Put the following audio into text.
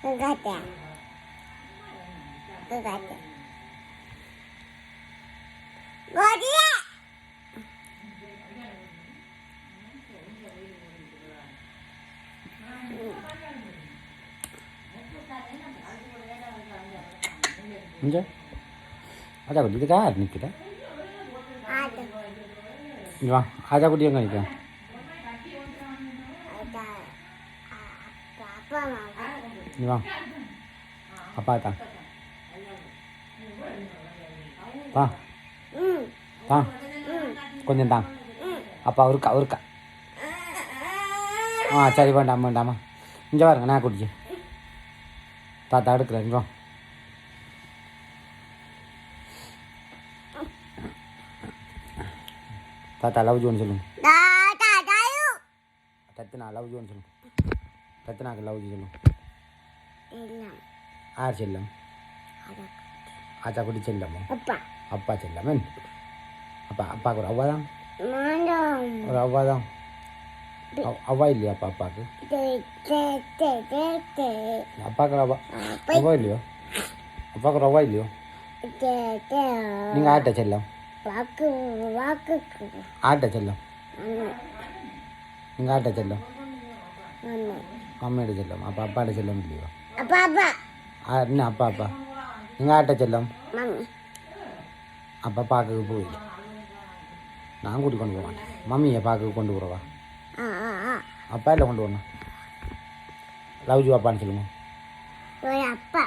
그거 같아. 그거 같아. 머리야! 이제 하자고 니가 니가 아자 이리 와 하자고 니가 니가 இங்கே வா அப்பா தான் தான் ம் கொஞ்சம் தான் அப்பா ஒருக்கா ஒருக்கா ஆ சரி வேண்டாம் வேண்டாமா இங்கே பாருங்க நான் குடிச்சு தாத்தா எடுக்கிறேன் இங்கே. தாத்தா லவ் ஜோன்னு சொல்லுங்க தாத்தா லவ் ஜோன்னு சொல்லுங்க ரத்னாக்கு லவ் எல்லாம். ஆர் செல்லம். ஆச்சா குடி செல்லமோ? அப்பா. அப்பா செல்லம். அப்பா அப்பாவுக்கு ஒரு அவ்வா தான் ஒரு அவ்வா தான் அவ்- அவ்வா இல்லையா அப்பா அப்பாவுக்கு ஒரு அவ்வா அவ்வா இல்லையோ? அப்பாவுக்கு ஒரு அவ்வா இல்லையோ? நீங்கள் ஆட்ட செல்லம். வாக்கு வாக்கு ஆட்ட செல்லம். நீங்கள் ஆட்ட செல்லம். அண்ணா அம்மையோட செல்லம். அப்பா அப்பாட்ட செல்லம் இல்லையோ அப்பா அப்பா. ஆ என்ன அப்பா அப்பா? பார்க்க போய். நான் கூட்டி கொண்டு போவேன் மம்மியை பார்க்க கொண்டு போகிறவா அப்பா இல்லை கொண்டு வரணும். லவ் ஜூ அப்பான்னு சொல்லுங்க அப்பா.